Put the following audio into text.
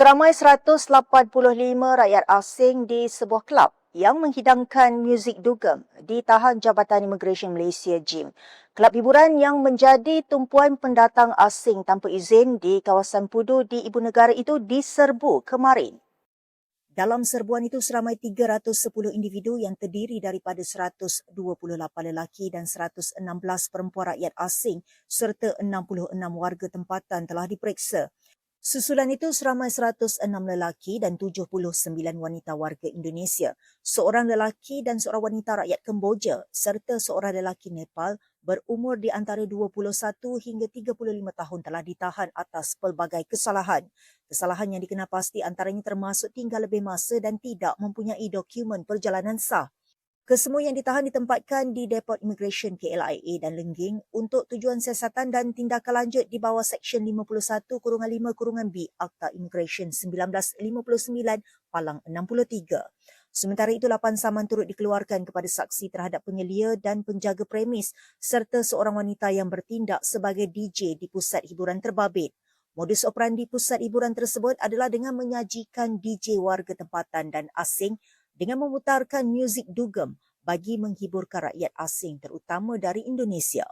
Seramai 185 rakyat asing di sebuah kelab yang menghidangkan muzik dugem ditahan Jabatan Imigresen Malaysia JIM. Kelab hiburan yang menjadi tumpuan pendatang asing tanpa izin di kawasan Pudu di ibu negara itu diserbu kemarin. Dalam serbuan itu seramai 310 individu yang terdiri daripada 128 lelaki dan 116 perempuan rakyat asing serta 66 warga tempatan telah diperiksa. Susulan itu seramai 106 lelaki dan 79 wanita warga Indonesia, seorang lelaki dan seorang wanita rakyat Kemboja serta seorang lelaki Nepal berumur di antara 21 hingga 35 tahun telah ditahan atas pelbagai kesalahan. Kesalahan yang dikenal pasti antaranya termasuk tinggal lebih masa dan tidak mempunyai dokumen perjalanan sah. Kesemua yang ditahan ditempatkan di Depot Immigration KLIA dan Lengging untuk tujuan siasatan dan tindakan lanjut di bawah Seksyen 51-5-B Akta Immigration 1959 Palang 63. Sementara itu, lapan saman turut dikeluarkan kepada saksi terhadap penyelia dan penjaga premis serta seorang wanita yang bertindak sebagai DJ di pusat hiburan terbabit. Modus operandi pusat hiburan tersebut adalah dengan menyajikan DJ warga tempatan dan asing dengan memutarkan muzik dugem bagi menghiburkan rakyat asing terutama dari Indonesia.